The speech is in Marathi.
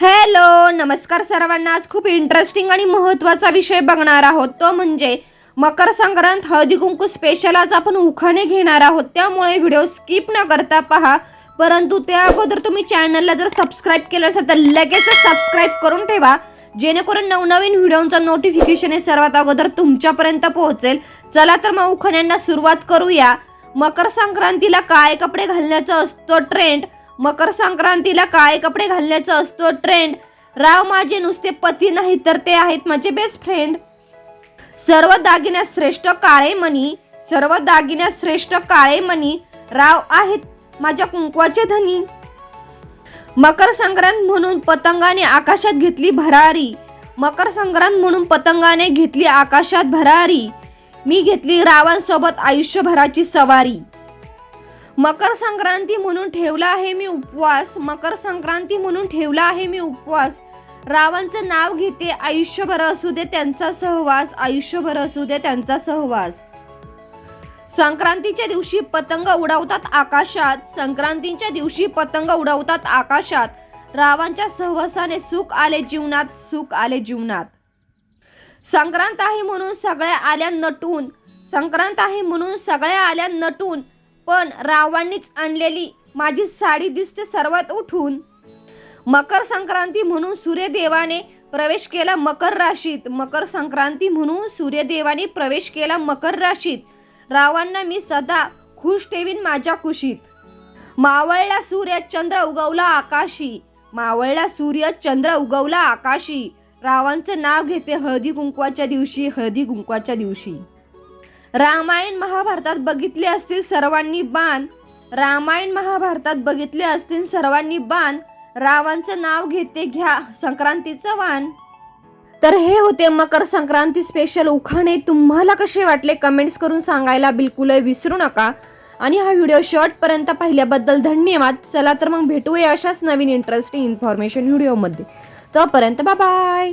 हॅलो नमस्कार सर्वांना. आज खूप इंटरेस्टिंग आणि महत्त्वाचा विषय बघणार आहोत. तो म्हणजे मकर संक्रांत हळदी कुंकू स्पेशल आज आपण उखाणे घेणार आहोत. त्यामुळे व्हिडिओ स्किप न करता पहा. परंतु त्या अगोदर तुम्ही चॅनलला जर सबस्क्राईब केलं असेल तर लगेच सबस्क्राईब करून ठेवा. जेणेकरून नवनवीन व्हिडिओचं नोटिफिकेशन हे सर्वात अगोदर तुमच्यापर्यंत पोहोचेल. चला तर मग उखाण्यांना सुरुवात करूया. मकर संक्रांतीला काळे कपडे घालण्याचा असतो ट्रेंड मकर संक्रांतीला काळे कपडे घालण्याचा असतो ट्रेंड राव माझे नुसते पती नाही तर ते आहेत माझे बेस्ट फ्रेंड सर्व दागिन्यात श्रेष्ठ काळे मणी सर्व दागिन्यात श्रेष्ठ काळे मणी राव आहेत माझ्या कुंकवाचे धनी. मकर संक्रांत म्हणून पतंगाने आकाशात घेतली भरारी. मकर संक्रांत म्हणून पतंगाने घेतली आकाशात भरारी. मी घेतली रावांसोबत आयुष्यभराची सवारी. मकर संक्रांती म्हणून ठेवला आहे मी उपवास. मकर संक्रांती म्हणून ठेवला आहे मी उपवास. रावांचं नाव घेते आयुष्यभर असू दे त्यांचा सहवास आयुष्यभर असू दे त्यांचा सहवास. संक्रांतीच्या दिवशी पतंग उडवतात आकाशात. संक्रांतीच्या दिवशी पतंग उडवतात आकाशात. रावांच्या सहवासाने सुख आले जीवनात सुख आले जीवनात. संक्रांत आहे म्हणून सगळ्या आल्या नटून. संक्रांत आहे म्हणून सगळ्या आल्या नटून. पण रावांनीच आणलेली माझी साडी दिसते सर्वात उठून. मकर संक्रांती म्हणून सूर्यदेवाने प्रवेश केला मकर राशीत. मकर संक्रांती म्हणून सूर्यदेवाने प्रवेश केला मकर राशीत. रावांना मी सदा खुश ठेवीन माझ्या कुशीत मावळला सूर्य चंद्र उगवला आकाशी. मावळला सूर्य चंद्र उगवला आकाशी. रावांचं नाव घेते हळदी कुंकवाच्या दिवशी हळदी कुंकवाच्या दिवशी. रामायण महाभारतात बघितले असतील सर्वांनी बाण. रामायण महाभारतात बघितले असतील सर्वांनी बाण. रावांचं नाव घेते घ्या संक्रांतीचं वाण. तर हे होते मकर संक्रांती स्पेशल उखाणे. तुम्हाला कसे वाटले कमेंट्स करून सांगायला बिलकुलही विसरू नका. आणि हा व्हिडिओ शॉर्टपर्यंत पाहिल्याबद्दल धन्यवाद. चला तर मग भेटूया अशाच नवीन इंटरेस्टिंग इन्फॉर्मेशन व्हिडिओमध्ये तोपर्यंत बाय